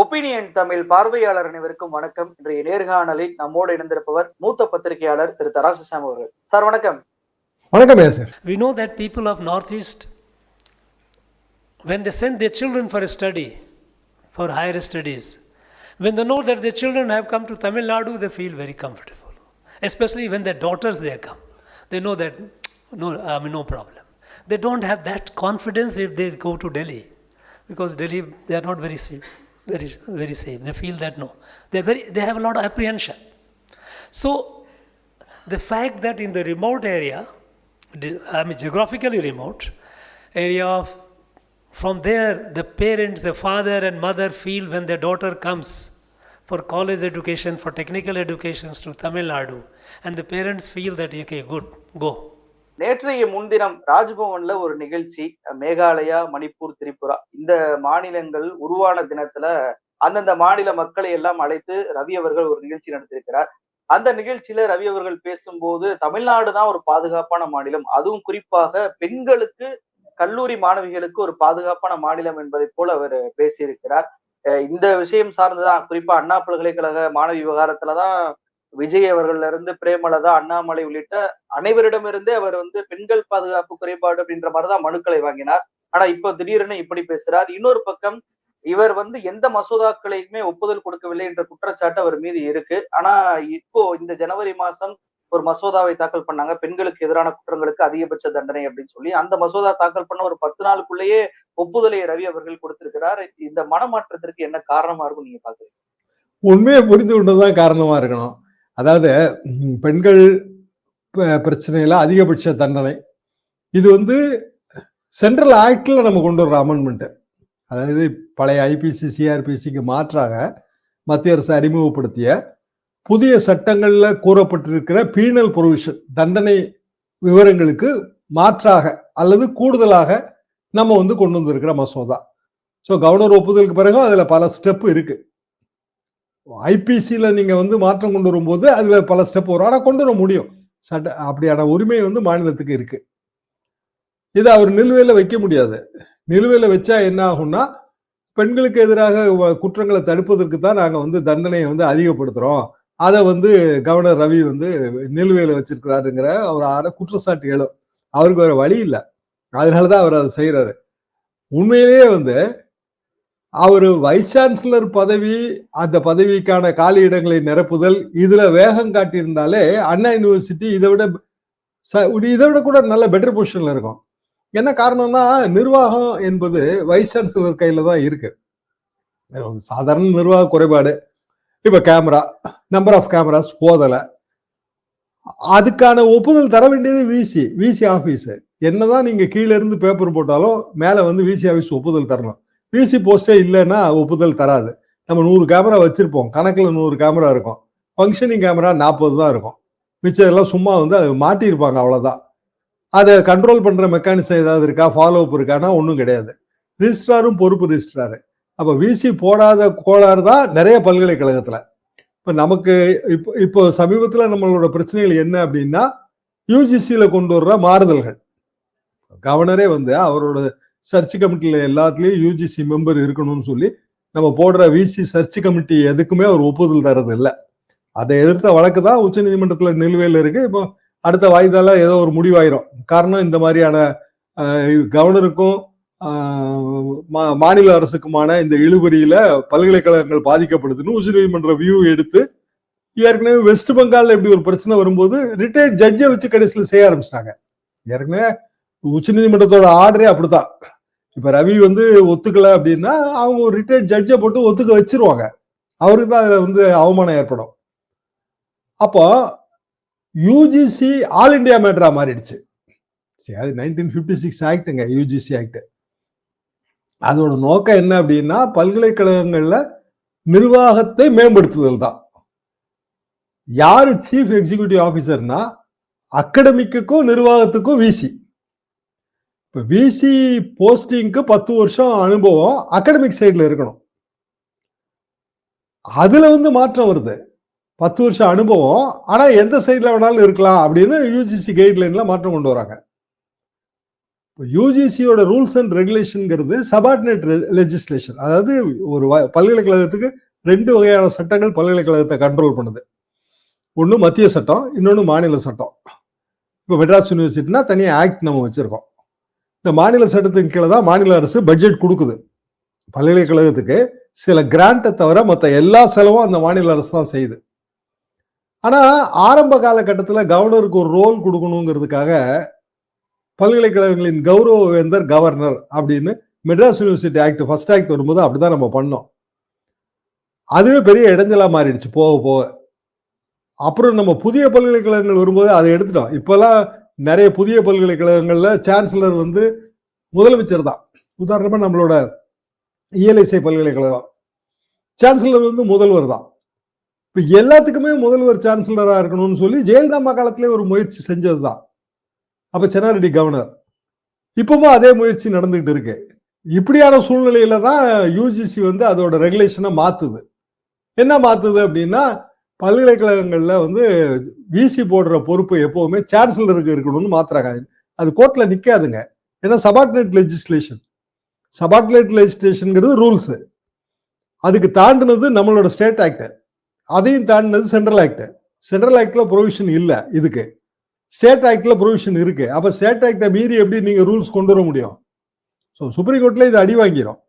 Opinion Tamil பார்வையாளர் அனைவருக்கும் வணக்கம் இன்றைய நேர்காணலில் நம்மோடு இணைந்திருப்பவர் மூத்த பத்திரிகையாளர் திரு தராசுசாமி அவர்கள் சார் வணக்கம் வணக்கம் ஐயா sir We know that people of Northeast, when they send their children for a study, for higher studies, when they know that their children have come to Tamil Nadu, they feel very comfortable. Especially when their daughters there come, they know that no, I mean, no problem. They don't have that confidence if they go to Delhi, because Delhi they are not very safe, very very safe. They feel that no, They're very they have a lot of apprehension. So the fact that in the remote area, I mean geographically remote area of from there the parents, the father and mother feel when their daughter comes for college education, for technical educations to Tamil Nadu, and the parents feel that okay, good, go. நேற்றைய முன்தினம் ராஜ்பவன்ல ஒரு நிகழ்ச்சி மேகாலயா மணிப்பூர் திரிபுரா இந்த மாநிலங்கள் உருவான தினத்துல அந்தந்த மாநில மக்களை எல்லாம் அழைத்து ரவி அவர்கள் ஒரு நிகழ்ச்சி நடத்திருக்கிறார் அந்த நிகழ்ச்சியில ரவி அவர்கள் பேசும்போது தமிழ்நாடு தான் ஒரு பாதுகாப்பான மாநிலம். அதுவும் குறிப்பாக பெண்களுக்கு கல்லூரி மாணவிகளுக்கு ஒரு பாதுகாப்பான மாநிலம் என்பதை போல அவர் பேசியிருக்கிறார். இந்த விஷயம் சார்ந்துதான் குறிப்பா அண்ணா பல்கலைக்கழக மாணவி விவகாரத்துலதான் விஜய் அவர்கள்ல இருந்து பிரேமலதா அண்ணாமலை உள்ளிட்ட அனைவரிடமிருந்தே அவர் வந்து பெண்கள் பாதுகாப்பு குறைபாடு அப்படின்ற மாதிரிதான் மனுக்களை வாங்கினார். ஆனா இப்போ திடீர்னு இப்படி பேசுறார். இன்னொரு பக்கம் இவர் வந்து எந்த மசோதாக்களையுமே ஒப்புதல் கொடுக்கவில்லை என்ற குற்றச்சாட்டு அவர் மீது இருக்கு. ஆனா இப்போ இந்த ஜனவரி மாசம் ஒரு மசோதாவை தாக்கல் பண்ணாங்க. பெண்களுக்கு எதிரான குற்றங்களுக்கு அதிகபட்ச தண்டனை அப்படின்னு சொல்லி அந்த மசோதா தாக்கல் பண்ண ஒரு பத்து நாளுக்குள்ளேயே ஒப்புதலை ரவி அவர்கள் கொடுத்திருக்கிறார். இந்த மனமாற்றத்திற்கு என்ன காரணமா இருக்கும் நீங்க பாக்குறீங்க? உண்மையை புரிந்து கொண்டுதான் காரணமா இருக்கணும். அதாவது பெண்கள் ப- அதிகபட்ச தண்டனை. இது வந்து சென்ட்ரல் ஆக்டில் நம்ம கொண்டு வர்ற அமெண்ட்மெண்ட்டு அதாவது பழைய ஐபிசி சிஆர்பிசிக்கு மாற்றாக மத்திய அரசு அறிமுகப்படுத்திய புதிய சட்டங்களில் கூறப்பட்டிருக்கிற பீனல் ப்ரொவிஷன் தண்டனை விவரங்களுக்கு மாற்றாக அல்லது கூடுதலாக நம்ம வந்து கொண்டு வந்திருக்கிற மசோதா. ஸோ கவர்னர் ஒப்புதலுக்கு பிறகும் அதில் பல ஸ்டெப் இருக்குது ஐபிசியில் நீங்கள் வந்து மாற்றம் கொண்டு வரும்போது அதில் பல ஸ்டெப் வரும். ஆனால் கொண்டு வர முடியும். சட்ட அப்படியான உரிமை வந்து மாநிலத்துக்கு இருக்கு. இதை அவர் நிலுவையில் வைக்க முடியாது. நிலுவையில் வச்சா என்ன ஆகும்னா பெண்களுக்கு எதிராக வ- குற்றங்களை தடுப்பதற்கு தான் நாங்கள் வந்து தண்டனையை வந்து அதிகப்படுத்துகிறோம் அதை வந்து கவர்னர் ரவி வந்து நிலுவையில் வச்சிருக்கிறாருங்கிற அவர் ஆற குற்றச்சாட்டு எழும். அவருக்கு வேற வழி இல்லை. அதனாலதான் அவர் அதை செய்கிறாரு உண்மையிலேயே வந்து அவர் வைஸ் சான்சலர் பதவி அந்த பதவிக்கான காலி இடங்களை நிரப்புதல் இதுல வேகம் காட்டியிருந்தாலே அண்ணா யூனிவர்சிட்டி இதை விட இதை விட கூட நல்ல பெட்டர் பொசிஷன்ல இருக்கும். என்ன காரணம்னா நிர்வாகம் என்பது வைஸ் சான்சலர் கையில தான் இருக்கு. சாதாரண நிர்வாக குறைபாடு. இப்ப கேமரா நம்பர் ஆஃப் கேமராஸ் போதலை. அதுக்கான ஒப்புதல் தர வேண்டியது விசி விசி ஆஃபீஸு என்னதான் நீங்க கீழே இருந்து பேப்பர் போட்டாலும் மேல வந்து விசி ஆஃபீஸ் ஒப்புதல் தரணும். பிசி போஸ்டே இல்லைன்னா ஒப்புதல் தராது. நம்ம நூறு கேமரா வச்சிருப்போம். கணக்கில் நூறு கேமரா இருக்கும். ஃபங்க்ஷனிங் கேமரா நாற்பது தான் இருக்கும். மிச்சம் எல்லாம் சும்மா வந்து அது மாட்டியிருப்பாங்க அவ்வளோதான் அதை கண்ட்ரோல் பண்ணுற மெக்கானிசம் ஏதாவது இருக்கா? ஃபாலோ அப் இருக்கான்னா ஒன்றும் கிடையாது. ரிஜிஸ்ட்ராரும் பொறுப்பு ரிஜிஸ்ட்ராரு அப்போ விசி போடாத கோளாறு தான் நிறைய பல்கலைக்கழகத்தில். இப்போ நமக்கு இப்போ இப்போ சமீபத்தில் நம்மளோட பிரச்சனைகள் என்ன அப்படின்னா யூஜிசியில் கொண்டு வர்ற மாறுதல்கள். கவர்னரே வந்து அவரோட சர்ச் கமிட்டில எல்லாத்துலேயும் யூஜிசி மெம்பர் இருக்கணும்னு சொல்லி நம்ம போடுற விசி சர்ச் கமிட்டி எதுக்குமே அவர் ஒப்புதல் தரது இல்லை அதை எதிர்த்த வழக்கு தான் உச்ச நீதிமன்றத்தில் நிலுவையில் இருக்கு. இப்போ அடுத்த வாய்தால ஏதோ ஒரு முடிவாயிரும். காரணம் இந்த மாதிரியான கவர்னருக்கும் மா- மாநில அரசுக்குமான இந்த இழுபறியில பல்கலைக்கழகங்கள் பாதிக்கப்படுதுன்னு உச்ச நீதிமன்ற வியூ எடுத்து ஏற்கனவே வெஸ்ட் பெங்கால்ல இப்படி ஒரு பிரச்சனை வரும்போது ரிட்டையர்ட் ஜட்ஜை வச்சு கடைசியில் செய்ய ஆரம்பிச்சிட்டாங்க. ஏற்கனவே உச்சநீதிமன்றத்தோட ஆர்டரே அப்படித்தான். இப்ப ரவி வந்து ஒத்துக்கல அப்படின்னா அவங்க ஒரு ரிட்டையர்ட் ஜட்ஜை போட்டு ஒத்துக்க வச்சிருவாங்க. அவருக்கு தான் அதுல வந்து அவமானம் ஏற்படும். அப்போ யூஜிசி ஆல் இந்தியா மேட்ரா மாறிடுச்சு. சரி அது நைன்டீன் ஃபிஃப்டி சிக்ஸ் ஆக்டுங்க யூஜிசி ஆக்ட் அதோட நோக்கம் என்ன அப்படின்னா பல்கலைக்கழகங்கள்ல நிர்வாகத்தை மேம்படுத்துதல் தான். யாரு சீஃப் எக்ஸிகியூட்டிவ் ஆஃபீஸர்னா அகடமிக்குக்கும் நிர்வாகத்துக்கும் விசி இப்போ விசி போஸ்டிங்க்கு பத்து வருஷம் அனுபவம் அகாடமிக் சைடில் இருக்கணும். அதில் வந்து மாற்றம் வருது. பத்து வருஷம் அனுபவம். ஆனால் எந்த சைடில் வேணாலும் இருக்கலாம் அப்படின்னு யூஜிசி கைட்லைனில் மாற்றம் கொண்டு வராங்க. இப்போ யூஜிசியோட ரூல்ஸ் அண்ட் ரெகுலேஷனுங்கிறது சபார்டினேட் லெஜிஸ்லேஷன் அதாவது ஒரு வ- பல்கலைக்கழகத்துக்கு ரெண்டு வகையான சட்டங்கள் பல்கலைக்கழகத்தை கண்ட்ரோல் பண்ணுது. ஒன்று மத்திய சட்டம் இன்னொன்று மாநில சட்டம். இப்போ மெட்ராஸ் யூனிவர்சிட்டினா தனியாக ஆக்ட் நம்ம வச்சுருக்கோம். இந்த மாநில சட்டத்தின் கீழே தான் மாநில அரசு பட்ஜெட் கொடுக்குது. பல்கலைக்கழகத்துக்கு சில கிராண்ட்டை தவிர மற்ற எல்லா செலவும் அந்த மாநில அரசு தான் செய்யுது. ஆனால் ஆரம்ப காலகட்டத்தில் கவர்னருக்கு ஒரு ரோல் கொடுக்கணுங்கிறதுக்காக பல்கலைக்கழகங்களின் கௌரவ வேந்தர் கவர்னர் அப்படின்னு Madras university act first act வரும்போது அப்படிதான் நம்ம பண்ணோம். அதுவே பெரிய இடைஞ்சலாக மாறிடுச்சு போக போக. அப்புறம் நம்ம புதிய பல்கலைக்கழகங்கள் வரும்போது அதை எடுத்துட்டோம். இப்போல்லாம் நிறைய புதிய பல்கலைக்கழகங்கள்ல சான்சலர் வந்து முதலமைச்சர் தான். உதாரணமா நம்மளோட இயலிசை பல்கலைக்கழகம். சான்சலர் வந்து முதல்வர் தான். இப்போ எல்லாத்துக்குமே முதல்வர் சான்சலராக இருக்கணும்னு சொல்லி ஜெயலலிதா காலத்திலே ஒரு முயற்சி செஞ்சது தான். அப்போ சென்னாரெட்டி கவர்னர் இப்பவும் அதே முயற்சி நடந்துகிட்டு இருக்கு. இப்படியான சூழ்நிலையில தான் யூஜிசி வந்து அதோட ரெகுலேஷனை மாத்துது. என்ன மாத்துது அப்படின்னா பல்கலைக்கழகங்களில் வந்து விசி போடுற பொறுப்பு எப்போவுமே சான்சலருக்கு இருக்கணும்னு மாத்திராங்க அது கோர்ட்டில் நிற்காதுங்க ஏன்னா சபார்டினேட் லெஜிஸ்லேஷன் சபார்டினேட் லெஜிஸ்லேஷனுங்கிறது ரூல்ஸு அதுக்கு தாண்டினது நம்மளோட ஸ்டேட் ஆக்டு அதையும் தாண்டினது சென்ட்ரல் ஆக்டு சென்ட்ரல் ஆக்டில் ப்ரொவிஷன் இல்லை இதுக்கு. ஸ்டேட் ஆக்டில் ப்ரொவிஷன் இருக்குது அப்போ ஸ்டேட் ஆக்டை மீறி எப்படி நீங்கள் ரூல்ஸ் கொண்டு வர முடியும்? ஸோ சுப்ரீம் கோர்ட்டில் இது அடி வாங்கிரும்.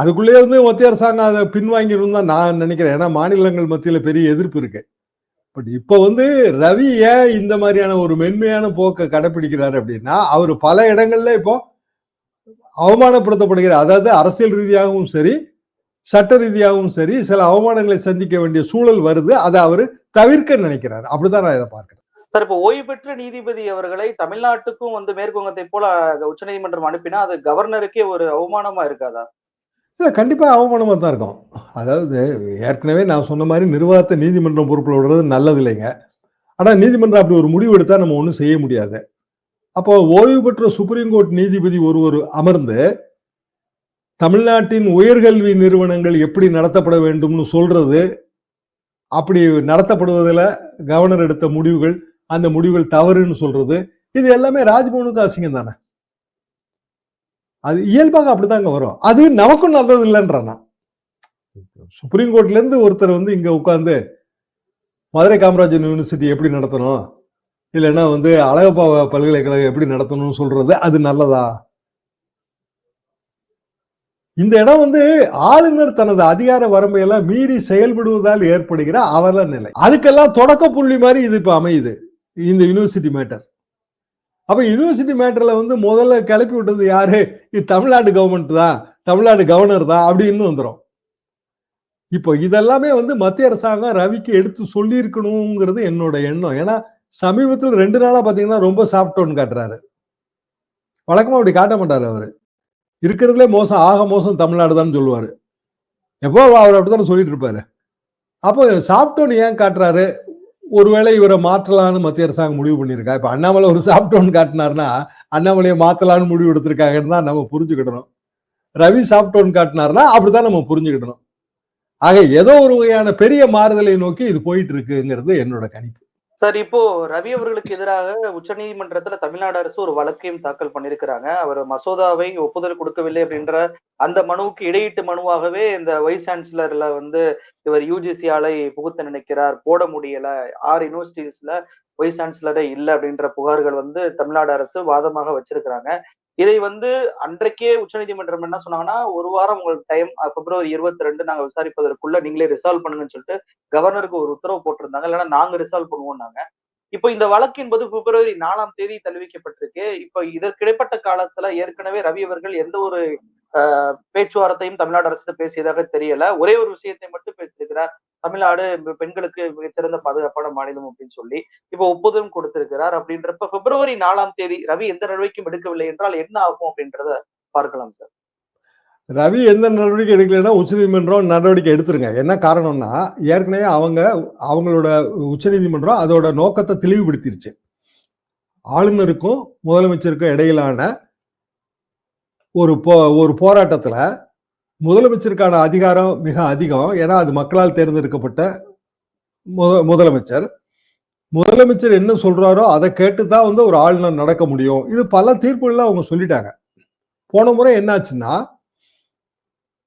அதுக்குள்ளேயே வந்து மத்திய அரசாங்கம் அதை பின்வாங்கிடும் தான் நான் நினைக்கிறேன். ஏன்னா மாநிலங்கள் மத்தியில பெரிய எதிர்ப்பு இருக்கு. பட் இப்போ வந்து ரவி ஏன் இந்த மாதிரியான ஒரு மென்மையான போக்கை கடைபிடிக்கிறாரு அப்படின்னா அவர் பல இடங்கள்ல இப்போ அவமானப்படுத்தப்படுகிறார். அதாவது அரசியல் ரீதியாகவும் சரி சட்ட ரீதியாகவும் சரி சில அவமானங்களை சந்திக்க வேண்டிய சூழல் வருது. அதை அவர் தவிர்க்க நினைக்கிறாரு. அப்படிதான் நான் இதை பார்க்கிறேன். சார் இப்போ ஓய்வு பெற்ற நீதிபதி அவர்களை தமிழ்நாட்டுக்கும் வந்து மேற்குவங்கத்தை போல உச்சநீதிமன்றம் அனுப்பினா அது கவர்னருக்கே ஒரு அவமானமா இருக்காதா? இல்லை கண்டிப்பாக அவமானமாக தான் இருக்கும். அதாவது ஏற்கனவே நான் சொன்ன மாதிரி நிர்வாகத்தை நீதிமன்றம் பொறுப்பில் விடுறது நல்லது இல்லைங்க. ஆனால் நீதிமன்றம் அப்படி ஒரு முடிவு எடுத்தால் நம்ம ஒன்றும் செய்ய முடியாது. அப்போ ஓய்வு பெற்ற சுப்ரீம் கோர்ட் நீதிபதி ஒருவர் அமர்ந்து தமிழ்நாட்டின் உயர்கல்வி நிறுவனங்கள் எப்படி நடத்தப்பட வேண்டும்னு சொல்றது? அப்படி நடத்தப்படுவதில் கவர்னர் எடுத்த முடிவுகள் அந்த முடிவுகள் தவறுன்னு சொல்றது இது எல்லாமே ராஜ்பவனுக்கு அசிங்கம் தானே. அது இயல்பாக அப்படிதாங்க வரும். அது நமக்கும் நல்லது இல்லைன்றானா சுப்ரீம் கோர்ட்லேருந்து ஒருத்தர் வந்து இங்கே உட்காந்து மதுரை காமராஜர் யூனிவர்சிட்டி எப்படி நடத்தணும்? இல்லைன்னா வந்து அழகப்பா பல்கலைக்கழகம் எப்படி நடத்தணும்னு சொல்றது அது நல்லதா? இந்த இடம் வந்து ஆளுநர் தனது அதிகார வரம்பையெல்லாம் மீறி செயல்படுவதால் ஏற்படுகிற அவல நிலை. அதுக்கெல்லாம் தொடக்க புள்ளி மாதிரி இது இப்போ அமையுது. இந்த யூனிவர்சிட்டி மேட்டர் அப்போ யூனிவர்சிட்டி மேட்டரில் வந்து முதல்ல கிளப்பி விட்டது யாரு? இது தமிழ்நாடு கவர்மெண்ட் தான். தமிழ்நாடு கவர்னர் தான் அப்படின்னு வந்துடும் இப்போ இதெல்லாமே வந்து மத்திய அரசாங்கம் ரவிக்கு எடுத்து சொல்லியிருக்கணுங்கிறது என்னோட எண்ணம். ஏன்னா சமீபத்தில் ரெண்டு நாளாக பார்த்தீங்கன்னா ரொம்ப சாஃப்ட் டோன் காட்டுறாரு. வழக்கமாக அப்படி காட்ட மாட்டார் அவர். இருக்கிறதுலே மோசம் ஆக மோசம் தமிழ்நாடு தான் சொல்லுவார். எப்போ அவர் அப்படித்தானே சொல்லிட்டு இருப்பாரு. அப்போ சாஃப்ட் டோன் ஏன் காட்டுறாரு? ஒருவேளை இவரை மாற்றலான்னு மத்திய அரசாங்கம் முடிவு பண்ணியிருக்கா? இப்போ அண்ணாமலை ஒரு சாப்டவுன் காட்டினார்னா அண்ணாமலையை மாற்றலான்னு முடிவு எடுத்திருக்காங்கன்னு தான் நம்ம புரிஞ்சுக்கிடணும். ரவி சாப்டவுன் காட்டினார்னா அப்படிதான் நம்ம புரிஞ்சுக்கிடணும். ஆக ஏதோ ஒரு வகையான பெரிய மாறுதலை நோக்கி இது போயிட்டு இருக்குங்கிறது என்னோட கணிப்பு. சார் இப்போ ரவி அவர்களுக்கு எதிராக உச்சநீதிமன்றத்துல தமிழ்நாடு அரசு ஒரு வழக்கையும் தாக்கல் பண்ணியிருக்கிறாங்க. அவர் மசோதாவை ஒப்புதல் கொடுக்கவில்லை அப்படின்ற அந்த மனுவுக்கு இடையீட்டு மனுவாகவே இந்த வைஸ் சான்சலர்ல வந்து இவர் யூஜிசி ஆலை புகுத்த நினைக்கிறார். போட முடியல. ஆறு யூனிவர்சிட்டிஸ்ல வைஸ் சான்சலரே இல்லை அப்படின்ற புகார்கள் வந்து தமிழ்நாடு அரசு வாதமாக வச்சிருக்கிறாங்க. இதை வந்து அன்றைக்கே உச்சநீதிமன்றம் என்ன சொன்னாங்கன்னா ஒரு வாரம் உங்களுக்கு டைம் பிப்ரவரி இருபத்தி ரெண்டு நாங்க விசாரிப்பதற்குள்ள நீங்களே ரிசால்வ் பண்ணுங்கன்னு சொல்லிட்டு கவர்னருக்கு ஒரு உத்தரவு போட்டிருந்தாங்க. இல்லைன்னா நாங்க ரிசால்வ் பண்ணுவோம்னாங்க. இப்போ இந்த வழக்கு என்பது பிப்ரவரி நாலாம் தேதி தள்ளிவைக்கப்பட்டிருக்கு. இப்போ இதற்கிடைப்பட்ட காலத்துல ஏற்கனவே ரவி அவர்கள் எந்த ஒரு பேச்சுவார்த்தையும் தமிழ்நாடு அரசு பேசியதாக தெரியல. ஒரே ஒரு விஷயத்தை மட்டும் பேசியிருக்கிறார். தமிழ்நாடு பெண்களுக்கு மிகச்சிறந்த பாதுகாப்பான மாநிலம் அப்படின்னு சொல்லி இப்போ ஒப்புதலும் கொடுத்திருக்கிறார். அப்படின்றப்ப பிப்ரவரி நாலாம் தேதி ரவி எந்த நடவடிக்கையும் எடுக்கவில்லை என்றால் என்ன ஆகும் அப்படின்றத பார்க்கலாம் சார். ரவி எந்த நடவடிக்கை எடுக்கலைன்னா உச்சநீதிமன்றம் நடவடிக்கை எடுத்துருங்க. என்ன காரணம்னா ஏற்கனவே அவங்க அவங்களோட உச்சநீதிமன்றம் அதோட நோக்கத்தை தெளிவுபடுத்திருச்சு. ஆளுநருக்கும் முதலமைச்சருக்கும் இடையிலான ஒரு போ ஒரு போராட்டத்தில் முதலமைச்சருக்கான அதிகாரம் மிக அதிகம். ஏன்னா அது மக்களால் தேர்ந்தெடுக்கப்பட்ட முத முதலமைச்சர். முதலமைச்சர் என்ன சொல்றாரோ அதை கேட்டு தான் வந்து ஒரு ஆளுநர் நடக்க முடியும். இது பல தீர்ப்புகளில் அவங்க சொல்லிட்டாங்க. போன முறை என்னாச்சுன்னா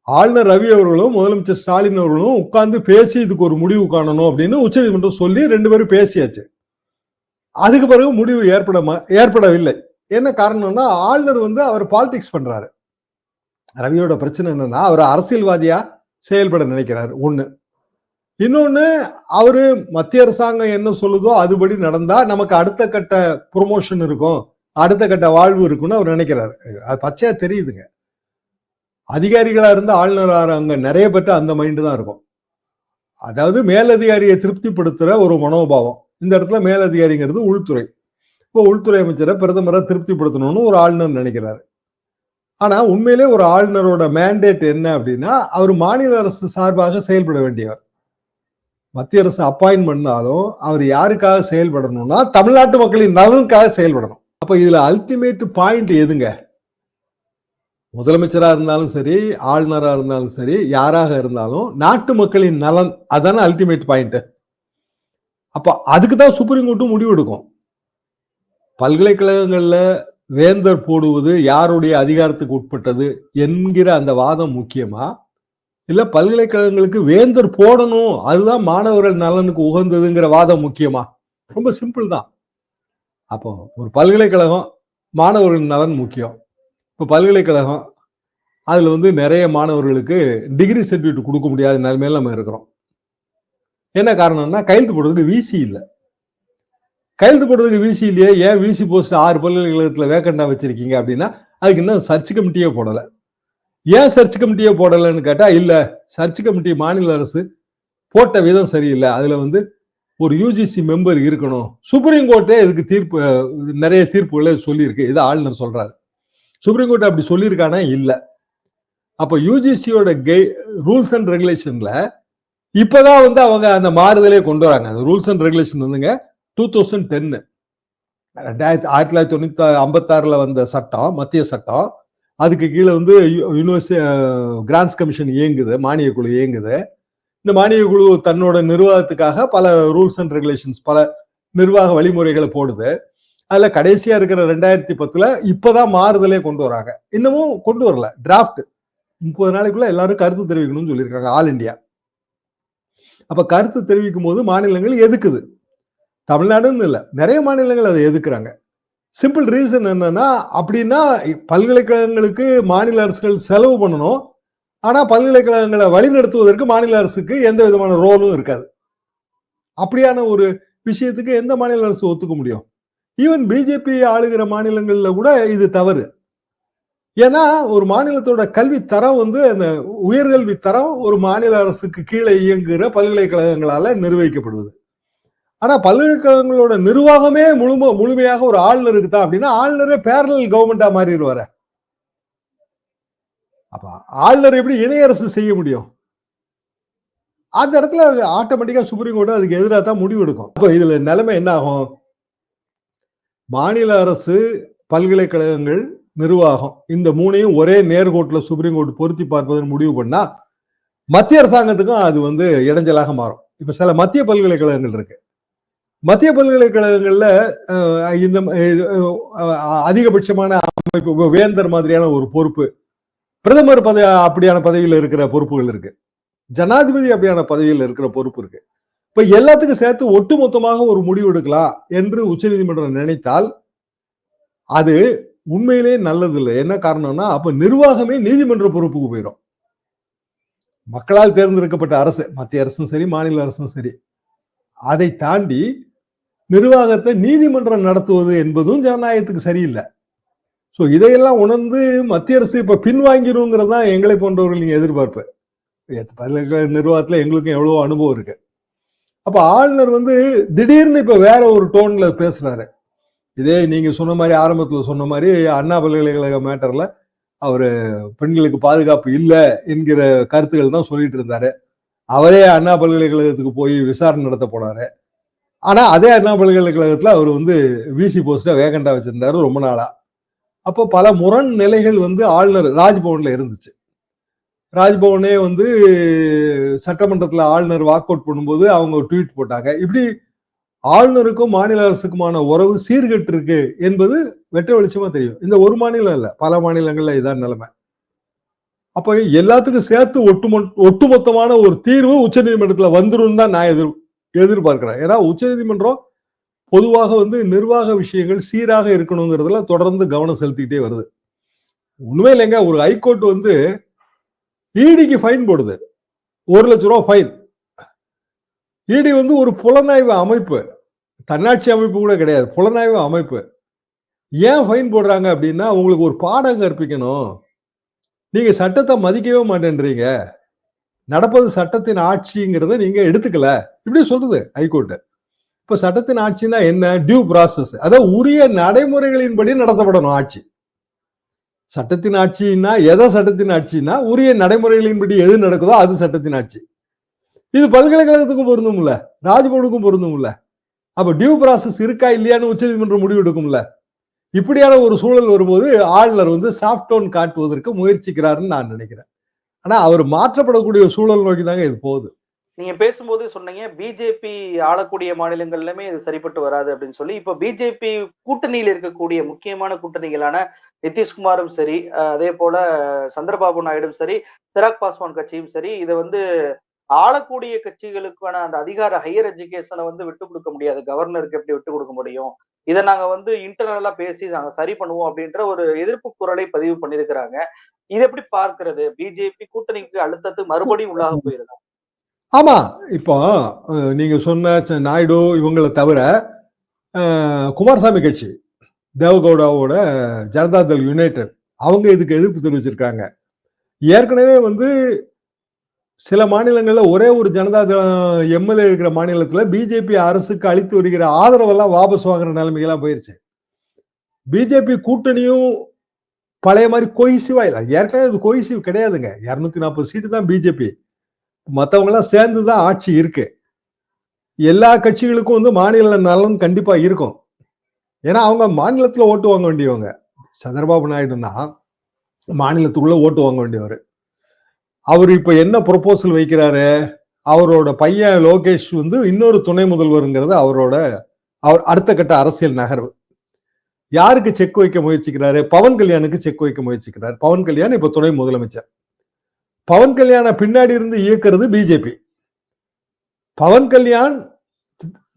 ஆளுநர் ரவி அவர்களும் முதலமைச்சர் ஸ்டாலின் அவர்களும் உட்கார்ந்து பேசி இதுக்கு ஒரு முடிவு காணணும் அப்படின்னு உச்சநீதிமன்றம் சொல்லி ரெண்டு பேரும் பேசியாச்சு. அதுக்கு பிறகு முடிவு ஏற்பட ஏற்படவில்லை. என்ன காரணம்னா ஆளுநர் வந்து அவர் பாலிடிக்ஸ் பண்றாரு. ரவியோட பிரச்சனை என்னன்னா அவர் அரசியல்வாதியா செயல்பட நினைக்கிறாரு ஒண்ணு. இன்னொன்று அவரு மத்திய அரசாங்கம் என்ன சொல்லுதோ அதுபடி நடந்தா நமக்கு அடுத்த கட்ட ப்ரொமோஷன் இருக்கும் அடுத்த கட்ட வாழ்வு இருக்கும்னு அவர் நினைக்கிறாரு. அது பச்சையா தெரியுதுங்க. அதிகாரிகளாக இருந்து ஆளுநராக அங்கே நிறைய பேர்ட்ட அந்த மைண்டு தான் இருக்கும். அதாவது மேலதிகாரியை திருப்திப்படுத்துகிற ஒரு மனோபாவம். இந்த இடத்துல மேலதிகாரிங்கிறது உள்துறை. இப்போ உள்துறை அமைச்சரை பிரதமரை திருப்திப்படுத்தணும்னு ஒரு ஆளுநர் நினைக்கிறாரு. ஆனால் உண்மையிலே ஒரு ஆளுநரோட மேண்டேட் என்ன அப்படின்னா அவர் மாநில அரசு சார்பாக செயல்பட வேண்டியவர். மத்திய அரசு அப்பாயின்ட் பண்ணாலும் அவர் யாருக்காக செயல்படணும்னா தமிழ்நாட்டு மக்களின் நலனுக்காக செயல்படணும். அப்போ இதில் அல்டிமேட் பாயிண்ட் எதுங்க? முதலமைச்சராக இருந்தாலும் சரி ஆளுநராக இருந்தாலும் சரி யாராக இருந்தாலும் நாட்டு மக்களின் நலன் அதான அல்டிமேட் பாயிண்ட் அப்போ அதுக்கு தான் சுப்ரீம் கோர்ட்டும் முடிவெடுக்கும் பல்கலைக்கழகங்களில் வேந்தர் போடுவது யாருடைய அதிகாரத்துக்கு உட்பட்டது என்கிற அந்த வாதம் முக்கியமா? இல்லை பல்கலைக்கழகங்களுக்கு வேந்தர் போடணும் அதுதான் மாணவர்கள் நலனுக்கு உகந்ததுங்கிற வாதம் முக்கியமா? ரொம்ப சிம்பிள் தான். அப்போ ஒரு பல்கலைக்கழகம் மாணவர்கள் நலன் முக்கியம். இப்போ பல்கலைக்கழகம் அதில் வந்து நிறைய மாணவர்களுக்கு டிகிரி சர்டிஃபிகேட் கொடுக்க முடியாத நிலைமையில நம்ம இருக்கிறோம். என்ன காரணம்னா கையெழுத்து போடுறதுக்கு விசி இல்லை. கையெழுத்து போடுறதுக்கு விசி இல்லையே ஏன் விசி போஸ்ட் ஆறு பல்கலைக்கழகத்தில் வேக்கண்டாக வச்சிருக்கீங்க அப்படின்னா அதுக்கு இன்னும் சர்ச் கமிட்டியே போடலை. ஏன் சர்ச் கமிட்டியே போடலைன்னு கேட்டால் இல்லை சர்ச் கமிட்டி மாநில அரசு போட்ட விதம் சரியில்லை. அதில் வந்து ஒரு யூஜிசி மெம்பர் இருக்கணும். சுப்ரீம் கோர்ட்டே இதுக்கு தீர்ப்பு நிறைய தீர்ப்புகளை சொல்லியிருக்கு. இதை ஆளுநர் சொல்கிறாரு சுப்ரீம் கோர்ட் அப்படி சொல்லியிருக்கானா? இல்லை. அப்போ யூஜிசியோட கை ரூல்ஸ் அண்ட் ரெகுலேஷன்ல இப்போதான் வந்து அவங்க அந்த மாறுதலே கொண்டு வராங்க. அந்த ரூல்ஸ் அண்ட் ரெகுலேஷன் வந்துங்க டூ தௌசண்ட் டென்னு ரெண்டாயிரத்தி ஆயிரத்தி தொள்ளாயிரத்தி தொண்ணூத்தி ஐம்பத்தாறில் வந்த சட்டம் மத்திய சட்டம் அதுக்கு கீழே வந்து யூனிவர்சிட்டி கிராண்ட்ஸ் கமிஷன் இயங்குது மானிய குழு இயங்குது. இந்த மானிய குழு தன்னோட நிர்வாகத்துக்காக பல ரூல்ஸ் அண்ட் ரெகுலேஷன்ஸ் பல நிர்வாக வழிமுறைகளை போடுது. அதுல கடைசியா இருக்கிற ரெண்டாயிரத்தி பத்துல இப்பதான் மாறுதலே கொண்டு வராங்க. இன்னமும் கொண்டு வரல. டிராஃப்ட் முப்பது நாளைக்குள்ள எல்லாரும் கருத்து தெரிவிக்கணும்னு சொல்லியிருக்காங்க ஆல் இந்தியா அப்ப கருத்து தெரிவிக்கும் போது மாநிலங்கள் எதுக்குது? தமிழ்நாடுன்னு இல்லை நிறைய மாநிலங்கள் அதை எதுக்குறாங்க? சிம்பிள் ரீசன் என்னன்னா அப்படின்னா பல்கலைக்கழகங்களுக்கு மாநில அரசுகள் செலவு பண்ணணும். ஆனா பல்கலைக்கழகங்களை வழிநடத்துவதற்கு மாநில அரசுக்கு எந்த விதமான ரோலும் இருக்காது. அப்படியான ஒரு விஷயத்துக்கு எந்த மாநில அரசு ஒத்துக்க முடியும்? ஈவன் பிஜேபி ஆளுகிற மாநிலங்களில் கூட இது தவறு. ஏன்னா ஒரு மாநிலத்தோட கல்வி தரம் வந்து அந்த உயர்கல்வி தரம் ஒரு மாநில அரசுக்கு கீழே இயங்குகிற பல்கலைக்கழகங்களால நிர்வகிக்கப்படுவது. ஆனா பல்கலைக்கழகங்களோட நிர்வாகமே முழும முழுமையாக ஒரு ஆளுநருக்கு தான் அப்படின்னா ஆளுநரே பேரலல் கவர்மெண்டா மாறிடுவாரு. அப்ப ஆளுநர் எப்படி இணையரசு செய்ய முடியும்? அந்த இடத்துல ஆட்டோமேட்டிக்கா சுப்ரீம் கோர்ட் அதுக்கு எதிராக தான் முடிவு எடுக்கும் அப்போ இதுல நிலைமை என்ன ஆகும்? மாநில அரசு பல்கலைக்கழகங்கள் நிர்வாகம். இந்த மூணையும் ஒரே நேர்கோட்டில் சுப்ரீம் கோர்ட் பொருத்தி பார்ப்பதன் முடிவு பண்ணா மத்திய அரசாங்கத்துக்கும் அது வந்து இடைஞ்சலாக மாறும். இப்ப சில மத்திய பல்கலைக்கழகங்கள் இருக்கு. மத்திய பல்கலைக்கழகங்கள்ல அஹ், இந்த அதிகபட்சமான அமைப்பு வேந்தர் மாதிரியான ஒரு பொறுப்பு. பிரதமர் பதவி அப்படியான பதவியில் இருக்கிற பொறுப்புகள் இருக்கு. ஜனாதிபதி அப்படியான பதவியில் இருக்கிற பொறுப்பு இருக்கு. இப்ப எல்லாத்துக்கும் சேர்த்து ஒட்டுமொத்தமாக ஒரு முடிவு எடுக்கலாம் என்று உச்சநீதிமன்றம் நினைத்தால் அது உண்மையிலே நல்லது இல்லை என்ன காரணம்னா அப்ப நிர்வாகமே நீதிமன்ற பொறுப்புக்கு போயிடும் மக்களால் தேர்ந்தெடுக்கப்பட்ட அரசு மத்திய அரசும் சரி மாநில அரசும் சரி அதை தாண்டி நிர்வாகத்தை நீதிமன்றம் நடத்துவது என்பதும் ஜனநாயகத்துக்கு சரியில்லை. ஸோ இதையெல்லாம் உணர்ந்து மத்திய அரசு இப்ப பின்வாங்கிருங்கிறது தான் எங்களை போன்றவர்கள் நீங்க எதிர்பார்ப்பு பல்கலைக்கழக நிர்வாகத்துல எங்களுக்கும் எவ்வளவோ அனுபவம் இருக்கு. அப்போ ஆளுநர் வந்து திடீர்னு இப்போ வேற ஒரு டோன்ல பேசுறாரு. இதே நீங்க சொன்ன மாதிரி ஆரம்பத்தில் சொன்ன மாதிரி அண்ணா பல்கலைக்கழக மேட்டர்ல அவர் பெண்களுக்கு பாதுகாப்பு இல்லை என்கிற கருத்துக்கள் தான் சொல்லிட்டு இருந்தாரு. அவரே அண்ணா பல்கலைக்கழகத்துக்கு போய் விசாரணை நடத்த போனாரு. ஆனால் அதே அண்ணா பல்கலைக்கழகத்தில் அவர் வந்து விசி போஸ்டா வேகண்டா வச்சிருந்தாரு ரொம்ப நாளா. அப்போ பல முரண் நிலைகள் வந்து ஆளுநர் ராஜ்பவனில் இருந்துச்சு. ராஜ்பவனே வந்து சட்டமன்றத்தில் ஆளுநர் வாக் அவுட் பண்ணும்போது அவங்க ட்வீட் போட்டாங்க. இப்படி ஆளுநருக்கும் மாநில அரசுக்குமான உறவு சீர்கெட்டு இருக்கு என்பது வெட்ட வெளிச்சமா தெரியும். இந்த ஒரு மாநிலம் இல்லை பல மாநிலங்கள்ல இதான் நிலைமை. அப்ப எல்லாத்துக்கும் சேர்த்து ஒட்டுமொ ஒட்டுமொத்தமான ஒரு தீர்வு உச்சநீதிமன்றத்துல வந்துடும் தான் நான் எதிர் எதிர்பார்க்கிறேன். ஏன்னா உச்சநீதிமன்றம் பொதுவாக வந்து நிர்வாக விஷயங்கள் சீராக இருக்கணுங்கிறதுல தொடர்ந்து கவனம் செலுத்திக்கிட்டே வருது. உண்மை இல்லைங்க ஒரு ஹைகோர்ட் வந்து ஈடிக்கு ஃபைன் போடுது. ஒரு லட்ச ரூபா ஃபைன் ஈடி வந்து ஒரு புலனாய்வு அமைப்பு. தன்னாட்சி அமைப்பு கூட கிடையாது. புலனாய்வு அமைப்பு. ஏன் ஃபைன் போடுறாங்க அப்படின்னா உங்களுக்கு ஒரு பாடம் கற்பிக்கணும். நீங்க சட்டத்தை மதிக்கவே மாட்டேன்றீங்க. நடப்பது சட்டத்தின் ஆட்சிங்கிறத நீங்க எடுத்துக்கல. இப்படி சொல்றது ஹைகோர்ட்டு. இப்ப சட்டத்தின் ஆட்சினா என்ன? டியூ ப்ராசஸ் அதாவது உரிய நடைமுறைகளின்படி நடத்தப்படணும் ஆட்சி. சட்டத்தின் ஆட்சின்னா எதை சட்டத்தின் ஆட்சின்னா உரிய நடைமுறைகளின்படி எது நடக்குதோ அது சட்டத்தின் ஆட்சி. இது பல்கலைக்கழகத்துக்கும் பொருந்தும்ல ராஜ்பவனுக்கும் பொருந்தும்ல. அப்ப டியூ ப்ராசஸ் இருக்கா இல்லையான்னு உச்சநீதிமன்றம் முடிவு எடுக்கும்ல. இப்படியான ஒரு சூழல் வரும்போது ஆளுநர் வந்து சாஃப்டோன் காட்டுவதற்கு முயற்சிக்கிறாருன்னு நான் நினைக்கிறேன். ஆனா அவர் மாற்றப்படக்கூடிய சூழல் நோக்கி தாங்க இது போகுது. நீங்க பேசும்போது சொன்னீங்க பிஜேபி ஆளக்கூடிய மாநிலங்கள்லுமே இது சரிப்பட்டு வராது அப்படின்னு சொல்லி. இப்ப பிஜேபி கூட்டணியில் இருக்கக்கூடிய முக்கியமான கூட்டணிகளான நிதிஷ்குமாரும் சரி அதே போல சந்திரபாபு நாயுடும் சரி சிராக் பாஸ்வான் கட்சியும் சரி இதை வந்து ஆளக்கூடிய கட்சிகளுக்கான அந்த அதிகார ஹையர் எஜுகேஷனை வந்து விட்டு கொடுக்க முடியாது. கவர்னருக்கு எப்படி விட்டு கொடுக்க முடியும்? இதை நாங்க வந்து இன்டர்னலா பேசி நாங்க சரி பண்ணுவோம் அப்படின்ற ஒரு எதிர்ப்பு குரலை பதிவு பண்ணியிருக்கிறாங்க. இது எப்படி பார்க்கிறது? பிஜேபி கூட்டணிக்கு அழுத்தத்துக்கு மறுபடியும் உள்ளாக போயிருந்தா ஆமா இப்போ நீங்க சொன்ன நாயுடு இவங்களை தவிர குமாரசாமி கட்சி தேவகவுடாவோட ஜனதாதள் யுனைடெட். அவங்க இதுக்கு எதிர்ப்பு தெரிவிச்சிருக்காங்க. ஏற்கனவே வந்து சில மாநிலங்களில் ஒரே ஒரு ஜனதா எம்எல்ஏ இருக்கிற மாநிலத்தில் பிஜேபி அரசுக்கு அளித்து வருகிற ஆதரவெல்லாம் வாபஸ் வாங்குற நிலைமைகள்லாம் போயிருச்சு. பிஜேபி கூட்டணியும் பழைய மாதிரி கொய்சிவா இல்லை. ஏற்கனவே இது கொய்சிவ் கிடையாதுங்க. இரநூத்தி நாற்பது சீட்டு தான் பிஜேபி. மற்றவங்களாம் சேர்ந்து தான் ஆட்சி இருக்கு. எல்லா கட்சிகளுக்கும் வந்து மாநில நலன் கண்டிப்பாக இருக்கும். ஏன்னா அவங்க மாநிலத்தில் ஓட்டு வாங்க வேண்டியவங்க. சந்திரபாபு நாயுடுனா மாநிலத்துக்குள்ள ஓட்டு வாங்க வேண்டியவர். அவர் இப்போ என்ன ப்ரொபோசல் வைக்கிறாரு? அவரோட பையன் லோகேஷ் வந்து இன்னொரு துணை முதல்வருங்கிறது அவரோட அவர் அடுத்த கட்ட அரசியல் நகர்வு. யாருக்கு செக் வைக்க முயற்சிக்கிறாரு? பவன் கல்யாணுக்கு செக் வைக்க முயற்சிக்கிறார். பவன் கல்யாண் இப்போ துணை முதலமைச்சர். பவன் கல்யாண பின்னாடி இருந்து இயக்குறது பிஜேபி. பவன் கல்யாண்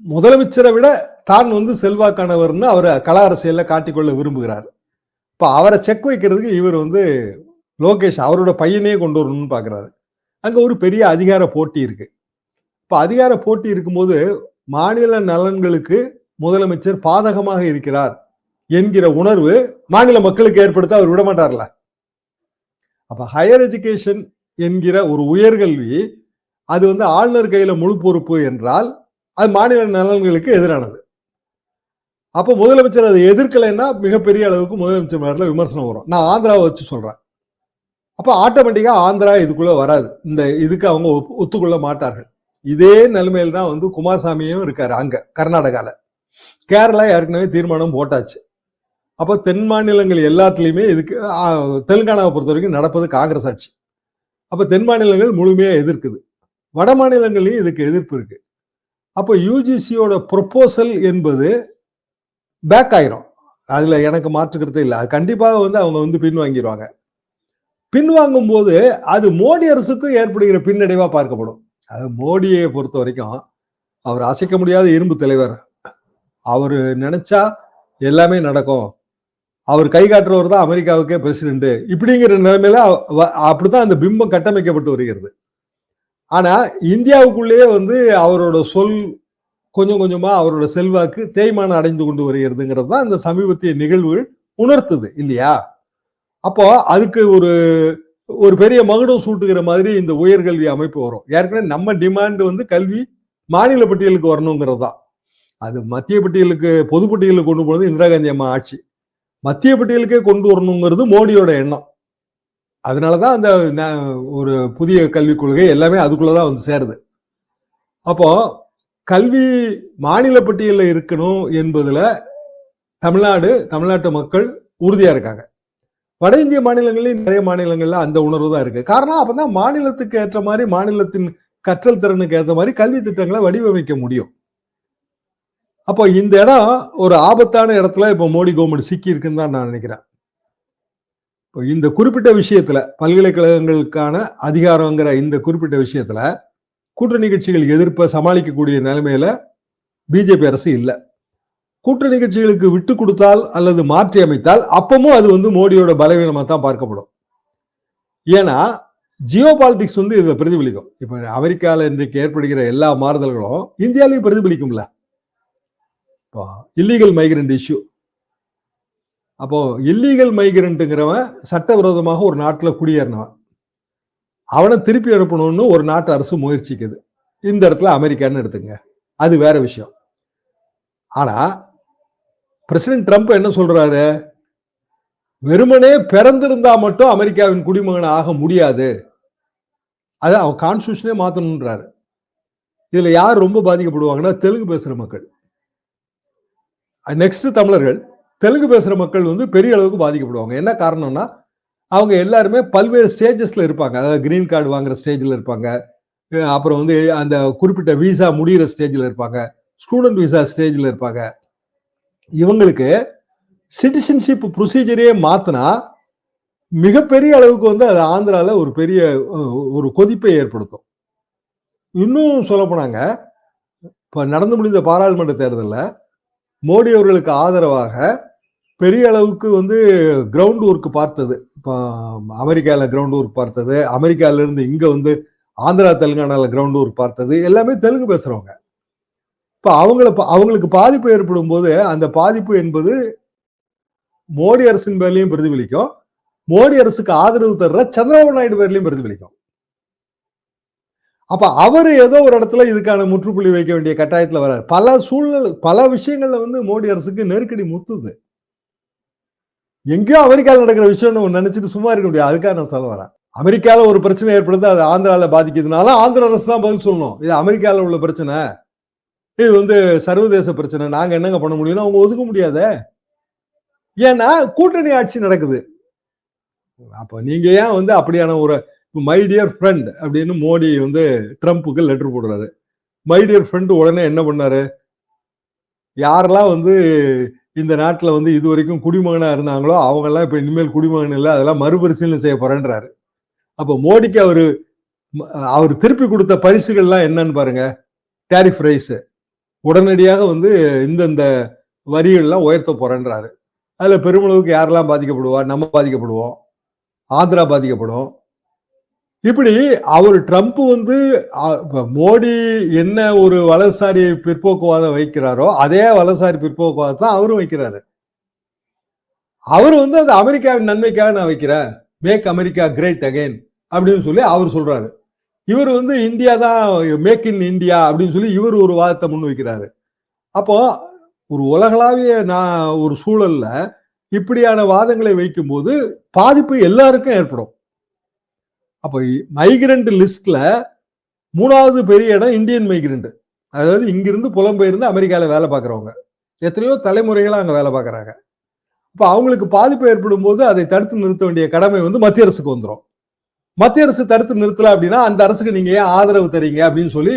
முதலமைச்சரை விட தான் வந்து செல்வாக்கானவர்னு அவரை கள அரசியலில் காட்டிக்கொள்ள விரும்புகிறார். இப்போ அவரை செக் வைக்கிறதுக்கு இவர் வந்து லோகேஷ் அவரோட பையனே கொண்டு வரணும்னு பார்க்குறாரு அங்கே ஒரு பெரிய அதிகார போட்டி இருக்கு. இப்போ அதிகார போட்டி இருக்கும்போது மாநில நலன்களுக்கு முதலமைச்சர் பாதகமாக இருக்கிறார் என்கிற உணர்வு மாநில மக்களுக்கு ஏற்படுத்த அவர் விட மாட்டார்ல. அப்ப ஹையர் எஜுகேஷன் என்கிற ஒரு உயர்கல்வி அது வந்து ஆளுநர் கையில முழு பொறுப்பு என்றால் அது மாநில நலன்களுக்கு எதிரானது. அப்போ முதலமைச்சர் அதை எதிர்க்கலைன்னா மிகப்பெரிய அளவுக்கு முதலமைச்சர் மேலே விமர்சனம் வரும். நான் ஆந்திராவை வச்சு சொல்றேன். அப்போ ஆட்டோமேட்டிக்கா ஆந்திரா இதுக்குள்ளே வராது. இந்த இதுக்கு அவங்க ஒப்பு- ஒத்துக்கொள்ள மாட்டார்கள். இதே நிலைமையில் தான் வந்து குமாரசாமியும் இருக்காரு அங்க கர்நாடகால. கேரளா ஏற்கனவே தீர்மானம் போட்டாச்சு. அப்போ தென் மாநிலங்கள் எல்லாத்துலயுமே இதுக்கு தெலுங்கானாவை பொறுத்த வரைக்கும் நடப்பது காங்கிரஸ் ஆட்சி. அப்போ தென் மாநிலங்கள் முழுமையாக எதிர்க்குது. வட மாநிலங்களையும் இதுக்கு எதிர்ப்பு இருக்கு. அப்போ யூஜிசியோட ப்ரொப்போசல் என்பது பேக் ஆயிரும். அதுல எனக்கு மாற்றுக்கிறதே இல்லை. அது கண்டிப்பாக வந்து அவங்க வந்து பின்வாங்கிடுவாங்க பின்வாங்கும் போது அது மோடி அரசுக்கும் ஏற்படுகிற பின்னடைவா பார்க்கப்படும். அது மோடியை பொறுத்த வரைக்கும் அவர் அசைக்க முடியாத இரும்பு தலைவர். அவர் நினைச்சா எல்லாமே நடக்கும். அவர் கை காட்டுறவர் தான் அமெரிக்காவுக்கே பிரசிடென்ட் இப்படிங்கிற நிலைமையில அவ- அப்படித்தான் அந்த பிம்பம் கட்டமைக்கப்பட்டு வருகிறது. ஆனா இந்தியாவுக்குள்ளேயே வந்து அவரோட சொல் கொஞ்சம் கொஞ்சமா அவரோட செல்வாக்கு தேய்மானம் அடைந்து கொண்டு வருகிறதுங்கிறது தான் இந்த சமீபத்திய நிகழ்வுகள் உணர்த்துது இல்லையா? அப்போ அதுக்கு ஒரு ஒரு பெரிய மகுடம் சூட்டுகிற மாதிரி இந்த உயர்கல்வி அமைப்பு வரும். ஏற்கனவே நம்ம டிமாண்ட் வந்து கல்வி மாநில பட்டியலுக்கு வரணுங்கிறது தான். அது மத்திய பட்டியலுக்கு பொது பட்டியலுக்கு கொண்டு போனது இந்திரா காந்தி அம்மா ஆட்சி. மத்திய பட்டியலுக்கே கொண்டு வரணுங்கிறது மோடியோட எண்ணம். அதனாலதான் அந்த ந- ஒரு புதிய கல்விக் கொள்கை எல்லாமே அதுக்குள்ளதான் வந்து சேருது. அப்போ கல்வி மாநில பட்டியலில் இருக்கணும் என்பதில் தமிழ்நாடு தமிழ்நாட்டு மக்கள் உறுதியாக இருக்காங்க. வட இந்திய மாநிலங்கள்லயும் நிறைய மாநிலங்களில் அந்த உணர்வு தான் இருக்கு. காரணம் அப்போ தான் மாநிலத்துக்கு ஏற்ற மாதிரி மாநிலத்தின் கற்றல் திறனுக்கு ஏற்ற மாதிரி கல்வி திட்டங்களை வடிவமைக்க முடியும். அப்போ இந்த இடம் ஒரு ஆபத்தான இடத்துல இப்போ மோடி கவர்மெண்ட் சிக்கி இருக்குன்னு தான் நான் நினைக்கிறேன். இப்போ இந்த குறிப்பிட்ட விஷயத்துல பல்கலைக்கழகங்களுக்கான அதிகாரங்கிற இந்த குறிப்பிட்ட விஷயத்துல கூட்டணி கட்சிகள் எதிர்ப்பை சமாளிக்கக்கூடிய நிலைமையில பிஜேபி அரசு இல்லை. கூட்டணி கட்சிகளுக்கு விட்டு கொடுத்தால் அல்லது மாற்றி அமைத்தால் அப்பவும் அது வந்து மோடியோட பலவீனமாக தான் பார்க்கப்படும். ஏன்னா ஜியோ பாலிடிக்ஸ் வந்து இதில் பிரதிபலிக்கும். இப்போ அமெரிக்காவில் இன்றைக்கு ஏற்படுகிற எல்லா மாறுதல்களும் இந்தியாவிலையும் பிரதிபலிக்கும்ல. இப்போ இல்லீகல் மைக்ரண்ட் இஷ்யூ அப்போ இல்லீகல் மைக்ரண்ட்டுங்கிறவன் சட்டவிரோதமாக ஒரு நாட்டில் குடியேறினவன். அவனை திருப்பி அனுப்பணும்னு ஒரு நாட்டு அரசு முயற்சிக்குது. இந்த இடத்துல அமெரிக்கான்னு எடுத்துங்க. அது வேற விஷயம். ஆனால் பிரசிடென்ட் ட்ரம்ப் என்ன சொல்றாரு? வெறுமனே பிறந்திருந்தா மட்டும் அமெரிக்காவின் குடிமகன் ஆக முடியாது. அது அவன் கான்ஸ்டியூஷனே மாற்றணுன்றாரு இதில் யார் ரொம்ப பாதிக்கப்படுவாங்கன்னா தெலுங்கு பேசுகிற மக்கள். நெக்ஸ்ட் தமிழர்கள். தெலுங்கு பேசுகிற மக்கள் வந்து பெரிய அளவுக்கு பாதிக்கப்படுவாங்க. என்ன காரணம்னா அவங்க எல்லாருமே பல்வேறு ஸ்டேஜஸில் இருப்பாங்க. அதாவது கிரீன் கார்டு வாங்குற ஸ்டேஜில் இருப்பாங்க. அப்புறம் வந்து அந்த குறிப்பிட்ட விசா முடிகிற ஸ்டேஜில் இருப்பாங்க. ஸ்டூடெண்ட் விசா ஸ்டேஜில் இருப்பாங்க. இவங்களுக்கு சிட்டிசன்ஷிப் ப்ரொசீஜரே மாற்றினா மிகப்பெரிய அளவுக்கு வந்து அது ஆந்திராவில் ஒரு பெரிய ஒரு கொதிப்பை ஏற்படுத்தும். இன்னும் சொல்ல போனாங்க நடந்து முடிந்த பாராளுமன்ற தேர்தலில் மோடி அவர்களுக்கு ஆதரவாக பெரிய அளவுக்கு வந்து கிரவுண்ட் ஒர்க் பார்த்தது. இப்போ அமெரிக்காவில் கிரவுண்ட் ஒர்க் பார்த்தது. அமெரிக்காவிலேருந்து இருந்து வந்து ஆந்திரா தெலுங்கானால கிரவுண்ட் ஒர்க் பார்த்தது. எல்லாமே தெலுங்கு பேசுகிறவங்க இப்போ அவங்கள அவங்களுக்கு பாதிப்பு ஏற்படும் போது அந்த பாதிப்பு என்பது மோடி அரசின் பேர்லையும் பிரதிபலிக்கும். மோடி அரசுக்கு ஆதரவு தர்ற சந்திரபாபு நாயுடு பேர்லையும் பிரதிபலிக்கும். அப்ப அவர் ஏதோ ஒரு இடத்துல இதுக்கான முற்றுப்புள்ளி வைக்க வேண்டிய கட்டாயத்தில் வர்றாரு. பல சூழ்நிலை பல விஷயங்கள்ல வந்து மோடி அரசுக்கு நெருக்கடி முத்துது. எங்கேயோ அமெரிக்காவில் நடக்கிற விஷயம் நினைச்சிட்டு சும்மா இருக்க முடியாது. அதுக்காக நான் சொல்ல வரேன். அமெரிக்காவில் ஒரு பிரச்சனை ஏற்படுது அது ஆந்திராவில் பாதிக்குதுனால ஆந்திர அரசு தான் பதில் சொல்லணும். இது அமெரிக்காவில் உள்ள பிரச்சனை. இது வந்து சர்வதேச பிரச்சனை. நாங்கள் என்னங்க பண்ண முடியும்னா அவங்க ஒதுக்க முடியாத. ஏன்னா கூட்டணி ஆட்சி நடக்குது. அப்போ நீங்க ஏன் வந்து அப்படியான ஒரு மை டியர் ஃப்ரெண்ட் அப்படின்னு மோடி வந்து ட்ரம்ப்புக்கு லெட்டர் போடுறாரு. மை டியர் ஃப்ரெண்ட் உடனே என்ன பண்ணாரு? யாரெல்லாம் வந்து இந்த நாட்டில் வந்து இது வரைக்கும் குடிமகனாக இருந்தாங்களோ அவங்கெல்லாம் இப்போ இனிமேல் குடிமகன் இல்லை அதெல்லாம் மறுபரிசீலனை செய்ய போறேன்றாரு. அப்போ மோடிக்கு அவர் அவர் திருப்பி கொடுத்த பரிசுகள்லாம் என்னன்னு பாருங்க. டேரிஃப் ரைஸு உடனடியாக வந்து இந்தந்த வரிகள்லாம் உயர்த்த போறேன்றாரு. அதில் பெருமளவுக்கு யாரெல்லாம் பாதிக்கப்படுவா? நம்ம பாதிக்கப்படுவோம். ஆந்திரா பாதிக்கப்படும். இப்படி அவர் ட்ரம்ப் வந்து மோடி என்ன ஒரு வலதுசாரி பிற்போக்குவாதம் வைக்கிறாரோ அதே வலதுசாரி தான் அவரும் வைக்கிறாரு. அவர் வந்து அந்த அமெரிக்காவின் நன்மைக்காக நான் வைக்கிறேன். மேக் அமெரிக்கா கிரேட் அகைன் அப்படின்னு சொல்லி அவர் சொல்றாரு. இவர் வந்து இந்தியா தான் மேக் இன் இந்தியா அப்படின்னு சொல்லி இவர் ஒரு வாதத்தை முன் வைக்கிறாரு. அப்போ ஒரு உலகளாவிய நான் ஒரு சூழல்ல இப்படியான வாதங்களை வைக்கும்போது பாதிப்பு எல்லாருக்கும் ஏற்படும். அப்போ மைக்ரண்ட் லிஸ்ட்ல மூணாவது பெரிய இடம் இந்தியன் மைக்ரண்ட் அதாவது இங்கிருந்து புலம்பெயர்ந்து அமெரிக்காவில் வேலை பார்க்குறவங்க. எத்தனையோ தலைமுறைகளாக அங்கே வேலை பார்க்குறாங்க. இப்போ அவங்களுக்கு பாதிப்பு ஏற்படும் போது அதை தடுத்து நிறுத்த வேண்டிய கடமை வந்து மத்திய அரசுக்கு வந்துடும் மத்திய அரசு தடுத்து நிறுத்தல அப்படின்னா அந்த அரசுக்கு நீங்க ஏன் ஆதரவு தரீங்க அப்படின்னு சொல்லி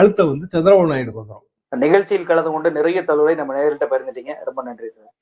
அழுத்த வந்து சந்திரபாபு நாயுடுக்கு வந்துடும் நிகழ்ச்சியில் கலந்து கொண்டு நிறைய தகவலை நம்ம நேரிட்ட பகிர்ந்துட்டீங்க. ரொம்ப நன்றி சார்.